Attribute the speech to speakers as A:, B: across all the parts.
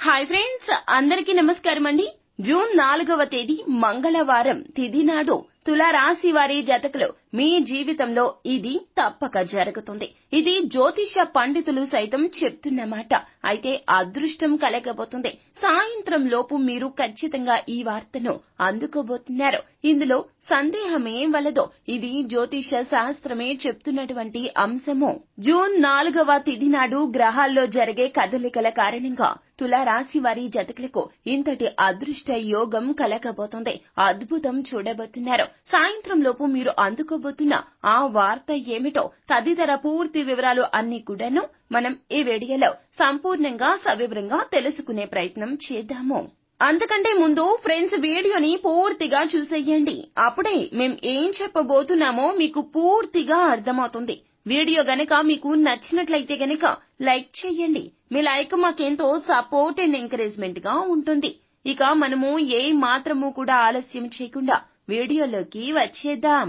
A: Hi friends అందరికీ నమస్కారం అండి. జూన్ నాలుగవ తేదీ మంగళవారం తిథి నాడు తులారాశి వారి జాతకులు. మీ జీవితంలో ఇది తప్పక జరుగుతుంది. ఇది జ్యోతిష పండితులు సైతం చెప్తున్నమాట అయితే అదృష్టం కలగబోతుంది. సాయంత్రం లోపు మీరు ఖచ్చితంగా ఈ వార్తను అందుకోబోతున్నారు. ఇందులో సందేహమేం వలదో ఇది జ్యోతిష శాస్త్రమే చెప్తున్నటువంటి అంశము. జూన్ నాలుగవ తిథి నాడు గ్రహాల్లో జరిగే కదలికల కారణంగా తులారాశి వారి జతకులకు ఇంతటి అదృష్ట యోగం కలగబోతుంది. అద్భుతం చూడబోతున్నారు. సాయంత్రం లోపు మీరు అందుకో అందుకోబోతున్న ఆ వార్త ఏమిటో తదితర పూర్తి వివరాలు అన్ని కూడాను మనం ఈ వీడియోలో సంపూర్ణంగా సవివరంగా తెలుసుకునే ప్రయత్నం చేద్దాము. అంతకంటే ముందు ఫ్రెండ్స్ వీడియోని పూర్తిగా చూసేయండి. అప్పుడే మేం ఏం చెప్పబోతున్నామో మీకు పూర్తిగా అర్థమవుతుంది. వీడియో గనక మీకు నచ్చినట్లయితే గనక లైక్ చేయండి. మీ లైక్ మాకెంతో సపోర్ట్ అండ్ ఎంకరేజ్మెంట్గా ఉంటుంది. ఇక మనము ఏ మాత్రము కూడా ఆలస్యం చేయకుండా వీడియోలోకి వచ్చేద్దాం.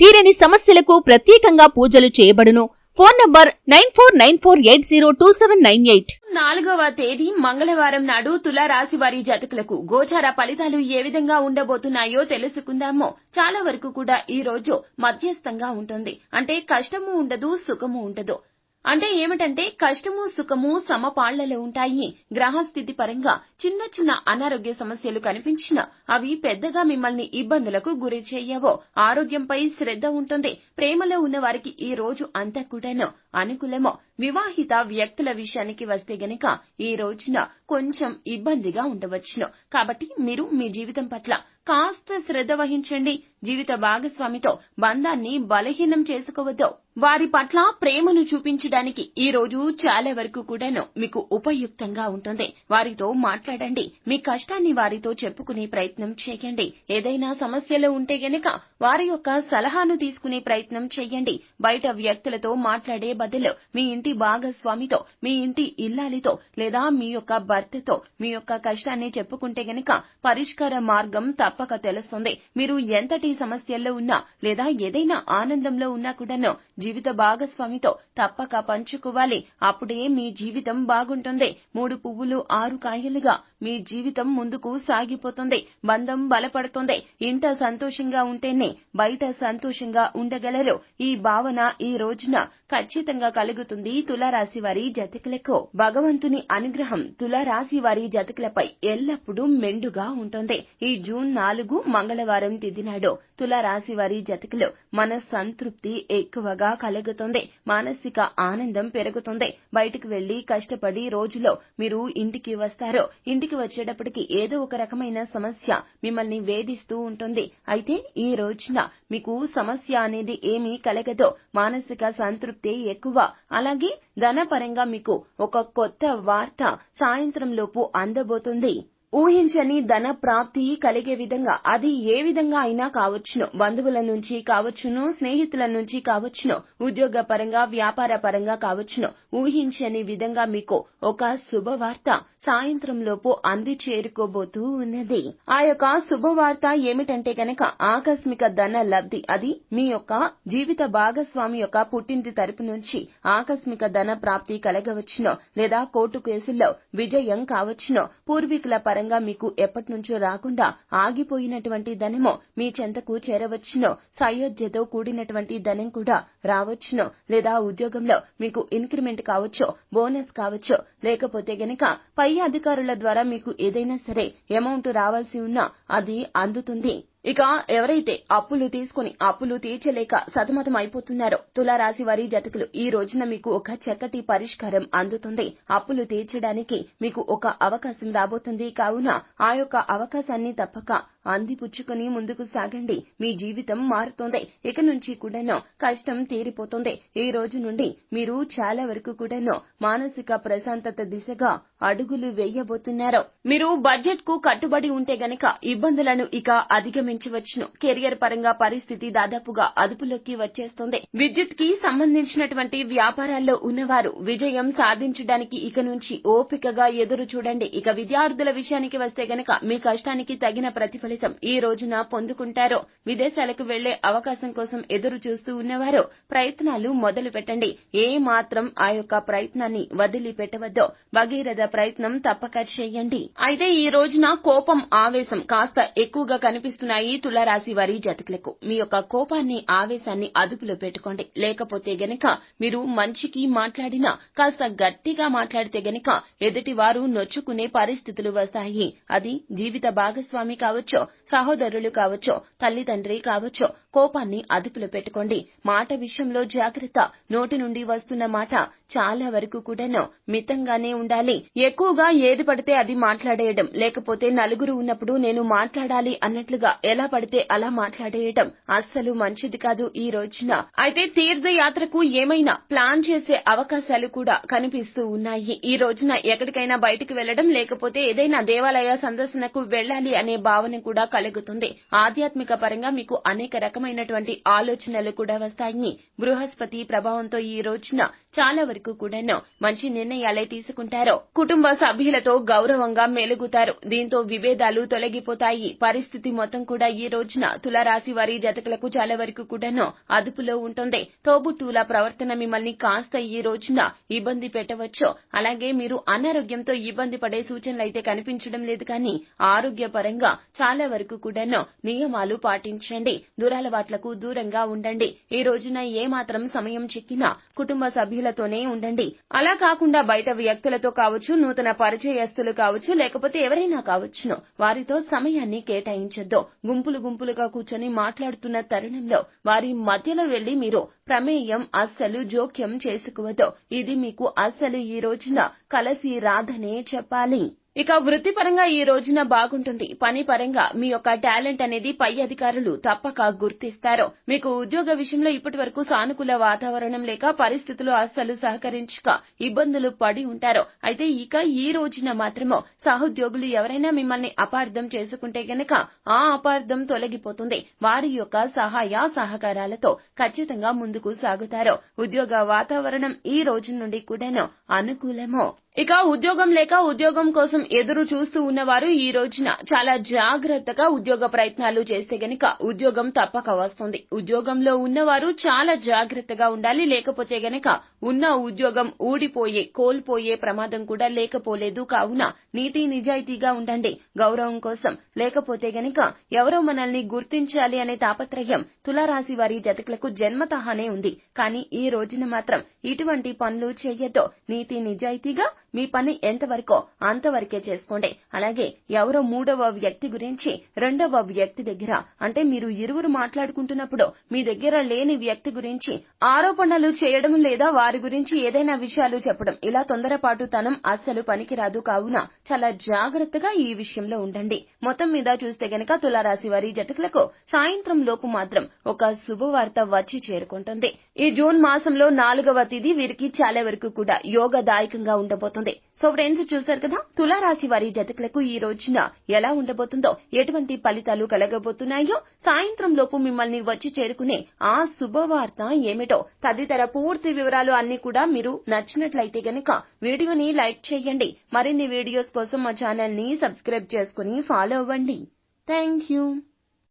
B: తీరని సమస్యలకు ప్రత్యేకంగా పూజలు చేయబడును. Phone number nine four nine four eight zero two seven nine eight.
A: నాలుగవ తేదీ మంగళవారం నాడు తులారాశి వారి జాతకులకు గోచార ఫలితాలు ఏ విధంగా ఉండబోతున్నాయో తెలుసుకుందాము. చాలా వరకు కూడా ఈ రోజు మధ్యస్థంగా ఉంటుంది. అంటే కష్టము ఉండదు సుఖము ఉండదు. అంటే ఏమిటంటే కష్టము సుఖము సమపాళ్ళలో ఉంటాయి. గ్రహస్థితి పరంగా చిన్న చిన్న అనారోగ్య సమస్యలు కనిపించినా అవి పెద్దగా మిమ్మల్ని ఇబ్బందులకు గురి చేయవో. ఆరోగ్యంపై శ్రద్ధ ఉంటుంది. ప్రేమలో ఉన్న వారికి ఈ రోజు అంతా కూడాను అనుకూలమో. వివాహిత వ్యక్తుల విషయానికి వస్తే గనక ఈ రోజున కొంచెం ఇబ్బందిగా ఉండవచ్చును. కాబట్టి మీరు మీ జీవితం పట్ల కాస్త శ్రద్ధ వహించండి. జీవిత భాగస్వామితో బంధాన్ని బలహీనం చేసుకోవద్దు. వారి పట్ల ప్రేమను చూపించడానికి ఈ రోజు చాలా వరకు కూడాను మీకు ఉపయుక్తంగా ఉంటుంది. వారితో మాట్లాడండి. మీ కష్టాన్ని వారితో చెప్పుకునే ప్రయత్నం చేయండి. ఏదైనా సమస్యలు ఉంటే గనక వారి యొక్క సలహాను తీసుకునే ప్రయత్నం చేయండి. బయట వ్యక్తులతో మాట్లాడే బదులు మీ ఇంటి భాగస్వామితో మీ ఇంటి ఇల్లాలితో లేదా మీ యొక్క భర్తతో మీ యొక్క కష్టాన్ని చెప్పుకుంటే గనక పరిష్కార మార్గం తప్పక తెలుస్తుంది. మీరు ఎంతటి సమస్యల్లో ఉన్నా లేదా ఏదైనా ఆనందంలో ఉన్నా కూడాను జీవిత భాగస్వామితో తప్పక పంచుకోవాలి. అప్పుడే మీ జీవితం బాగుంటుంది. మూడు పువ్వులు ఆరు కాయలుగా మీ జీవితం ముందుకు సాగిపోతుంది. బంధం బలపడుతుంది. ఇంట సంతోషంగా ఉంటేనే బయట సంతోషంగా ఉండగలరు. ఈ భావన ఈ రోజున ఖచ్చితంగా కలుగుతుంది. తులారాశి వారి జతకులకు. భగవంతుని అనుగ్రహం తులారాశి వారి జతకులపై ఎల్లప్పుడూ మెండుగా ఉంటుంది. ఈ జూన్ నాలుగు మంగళవారం తిదినాడు తులారాశి వారి జతకులు మన సంతృప్తి ఎక్కువగా కలుగుతుంది. మానసిక ఆనందం పెరుగుతుంది. బయటకు వెళ్ళి కష్టపడి రోజులో మీరు ఇంటికి వస్తారు. ఇంటికి వచ్చేటప్పటికి ఏదో ఒక రకమైన సమస్య మిమ్మల్ని వేధిస్తూ ఉంటుంది. అయితే ఈ రోజున మీకు సమస్య అనేది ఏమీ కలగదో. మానసిక సంతృప్తి ఎక్కువ. అలాగే ధనపరంగా మీకు ఒక కొత్త వార్త సాయంత్రం లోపు అందబోతుంది. ఊహించని ధన ప్రాప్తి కలిగే విధంగా అది ఏ విధంగా అయినా కావచ్చును. బంధువుల నుంచి కావచ్చును స్నేహితుల నుంచి కావచ్చును ఉద్యోగ పరంగా వ్యాపార పరంగా కావచ్చును. ఊహించని విధంగా మీకు ఒక శుభవార్త సాయంత్రంలోపు అంది చేరుకోబోతూ ఉన్నది. ఆ యొక్క శుభవార్త ఏమిటంటే గనక ఆకస్మిక ధన లబ్ధి అది మీ యొక్క జీవిత భాగస్వామి యొక్క పుట్టింటి తరపు నుంచి ఆకస్మిక ధన ప్రాప్తి కలగవచ్చునో. లేదా కోర్టు కేసుల్లో విజయం కావచ్చునో. పూర్వీకుల పరంగా మీకు ఎప్పటినుంచో రాకుండా ఆగిపోయినటువంటి ధనము మీ చెంతకు చేరవచ్చునో. సయోధ్యతో కూడినటువంటి ధనం కూడా రావచ్చునో. లేదా ఉద్యోగంలో మీకు ఇంక్రిమెంట్ కావచ్చు బోనస్ కావచ్చు లేకపోతే గనక పై అధికారుల ద్వారా మీకు ఏదైనా సరే అమౌంట్ రావాల్సి ఉన్నా అది అందుతుంది. ఇక ఎవరైతే అప్పులు తీసుకుని అప్పులు తీర్చలేక సతమతం అయిపోతున్నారో తులారాశి వారి జతకులు ఈ రోజున మీకు ఒక చక్కటి పరిష్కారం అందుతుంది. అప్పులు తీర్చడానికి మీకు ఒక అవకాశం రాబోతుంది. కావున ఆ యొక్క అవకాశాన్ని తప్పక అందిపుచ్చుకుని ముందుకు సాగండి. మీ జీవితం మారుతోంది. ఇక నుంచి కూడాను కష్టం తీరిపోతుంది. ఈ రోజు నుండి మీరు చాలా వరకు కూడాను మానసిక ప్రశాంతత దిశగా అడుగులు వేయబోతున్నారు. మీరు బడ్జెట్కు కట్టుబడి ఉంటే గనక ఇబ్బందులను ఇక అధిగమించవచ్చును. కెరియర్ పరంగా పరిస్థితి దాదాపుగా అదుపులోకి వచ్చేస్తుంది. విద్యుత్కి సంబంధించినటువంటి వ్యాపారాల్లో ఉన్నవారు విజయం సాధించడానికి ఇక నుంచి ఓపికగా ఎదురు చూడండి. ఇక విద్యార్థుల విషయానికి వస్తే గనక మీ కష్టానికి తగిన ప్రతిఫలం ఫలితం ఈ రోజున పొందుకుంటారో విదేశాలకు వెళ్ళే అవకాశం కోసం ఎదురు చూస్తూ ఉన్నవారు ప్రయత్నాలు మొదలు పెట్టండి. ఏ మాత్రం ఆ యొక్క ప్రయత్నాన్ని వదిలిపెట్టవద్దో. భగీరథ ప్రయత్నం తప్పక చేయండి. అయితే ఈ రోజున కోపం ఆవేశం కాస్త ఎక్కువగా కనిపిస్తున్నాయి తులారాశి వారి జతకులకు. మీ యొక్క కోపాన్ని ఆవేశాన్ని అదుపులో పెట్టుకోండి. లేకపోతే గనక మీరు మంచికి మాట్లాడినా కాస్త గట్టిగా మాట్లాడితే గనక ఎదుటి వారు నొచ్చుకునే పరిస్థితులు వస్తాయి. అది జీవిత భాగస్వామి కావచ్చు. సహోదరులు కావచ్చు తల్లిదండ్రి కావచ్చు కోపాన్ని అదుపులో పెట్టుకోండి. మాట విషయంలో జాగ్రత్త. నోటి నుండి వస్తున్న మాట చాలా వరకు కూడాను మితంగానే ఉండాలి. ఎక్కువగా ఏది పడితే అది మాట్లాడేయడం. లేకపోతే నలుగురు ఉన్నప్పుడు నేను మాట్లాడాలి అన్నట్లుగా ఎలా పడితే అలా మాట్లాడేయడం అస్సలు మంచిది కాదు ఈ రోజున. అయితే తీర్థయాత్రకు ఏమైనా ప్లాన్ చేసే అవకాశాలు కూడా కనిపిస్తూ ఉన్నాయి. ఈ రోజున ఎక్కడికైనా బయటకు వెళ్ళడం లేకపోతే ఏదైనా దేవాలయ సందర్శనకు వెళ్ళాలి అనే భావన కూడా కలుగుతుంది. ఆధ్యాత్మిక పరంగా మీకు అనేక రకమైనటువంటి ఆలోచనలు కూడా వస్తాయి. బృహస్పతి ప్రభావంతో ఈ రోజున చాలా వరకు కూడాను మంచి నిర్ణయాలే తీసుకుంటారు. కుటుంబ సభ్యులతో గౌరవంగా మెలుగుతారు. దీంతో విభేదాలు తొలగిపోతాయి. పరిస్థితి మొత్తం కూడా ఈ రోజున తులారాశి వారి జతకులకు చాలా వరకు కూడాను అదుపులో ఉంటుంది. తోబుట్టుల ప్రవర్తన మిమ్మల్ని కాస్త ఈ రోజున ఇబ్బంది పెట్టవచ్చు. అలాగే మీరు అనారోగ్యంతో ఇబ్బంది పడే సూచనలు అయితే కనిపించడం లేదు కానీ ఆరోగ్యపరంగా చాలా వరకు కూడాను నియమాలు పాటించండి. దురలవాట్లకు దూరంగా ఉండండి. ఈ రోజున ఏ మాత్రం సమయం చిక్కినా కుటుంబ సభ్యులతోనే ఉండండి. అలా కాకుండా బయట వ్యక్తులతో కావచ్చు నూతన పరిచయస్తులు కావచ్చు లేకపోతే ఎవరైనా కావచ్చును. వారితో సమయాన్ని కేటాయించొద్దు. గుంపులు గుంపులుగా కూర్చొని మాట్లాడుతున్న తరుణంలో వారి మధ్యలో వెళ్ళి మీరు ప్రమేయం అస్సలు జోక్యం చేసుకోవద్దు. ఇది మీకు అస్సలు ఈ రోజున కలసి రాదనే చెప్పాలి. ఇక వృత్తిపరంగా ఈ రోజున బాగుంటుంది. పని పరంగా మీ యొక్క టాలెంట్ అనేది పై అధికారులు తప్పక గుర్తిస్తారు. మీకు ఉద్యోగ విషయంలో ఇప్పటి వరకు సానుకూల వాతావరణం లేక పరిస్థితులు అస్సలు సహకరించక ఇబ్బందులు పడి ఉంటారు. అయితే ఇక ఈ రోజున మాత్రము సహోద్యోగులు ఎవరైనా మిమ్మల్ని అపార్థం చేసుకుంటే గనక ఆ అపార్థం తొలగిపోతుంది. వారి యొక్క సహాయ సహకారాలతో ఖచ్చితంగా ముందుకు సాగుతారు. ఉద్యోగ వాతావరణం ఈ రోజు నుండి కూడాను అనుకూలము. ఇక ఉద్యోగం లేక ఉద్యోగం కోసం ఎదురు చూస్తూ ఉన్నవారు ఈ రోజున చాలా జాగ్రత్తగా ఉద్యోగ ప్రయత్నాలు చేస్తే గనక ఉద్యోగం తప్పక వస్తుంది. ఉద్యోగంలో ఉన్నవారు చాలా జాగ్రత్తగా ఉండాలి. లేకపోతే గనక ఉన్న ఉద్యోగం ఊడిపోయే కోల్పోయే ప్రమాదం కూడా లేకపోలేదు. కావున నీతి నిజాయితీగా ఉండండి. గౌరవం కోసం. లేకపోతే గనక ఎవరో మనల్ని గుర్తించాలి అనే తాపత్రయం తులారాశి వారి జతకులకు జన్మతహానే ఉంది. కానీ ఈ రోజున మాత్రం ఇటువంటి పనులు చేయతో నీతి నిజాయితీగా మీ పని ఎంతవరకో అంతవరకే చేసుకోండి. అలాగే ఎవరో మూడవ వ్యక్తి గురించి రెండవ వ్యక్తి దగ్గర అంటే మీరు ఇరువురు మాట్లాడుకుంటున్నప్పుడు మీ దగ్గర లేని వ్యక్తి గురించి ఆరోపణలు చేయడం లేదా వారి గురించి ఏదైనా విషయాలు చెప్పడం ఇలా తొందరపాటుతనం అస్సలు పనికిరాదు. కావున చాలా జాగ్రత్తగా ఈ విషయంలో ఉండండి. మొత్తం మీద చూస్తే గనక తులారాశి వారి జతకులకు సాయంత్రం లోపు మాత్రం ఒక శుభవార్త వచ్చి చేరుకుంటుంది. ఈ జూన్ మాసంలో నాలుగవ తేదీ వీరికి చాలా వరకు కూడా యోగదాయకంగా ఉండబోతుంది సో ఫ్రెండ్స్ చూశారు కదా తులారాశి వారి జతకులకు ఈ రోజున ఎలా ఉండబోతుందో ఎటువంటి ఫలితాలు కలగబోతున్నాయో సాయంత్రం లోపు మిమ్మల్ని వచ్చి చేరుకునే ఆ శుభవార్త ఏమిటో తదితర పూర్తి వివరాలు అన్ని కూడా మీరు నచ్చినట్లయితే గనుక వీడియోని లైక్ చేయండి. మరిన్ని వీడియోస్ కోసం మా ఛానల్ని సబ్స్క్రైబ్ చేసుకుని ఫాలో అవ్వండి. Thank you.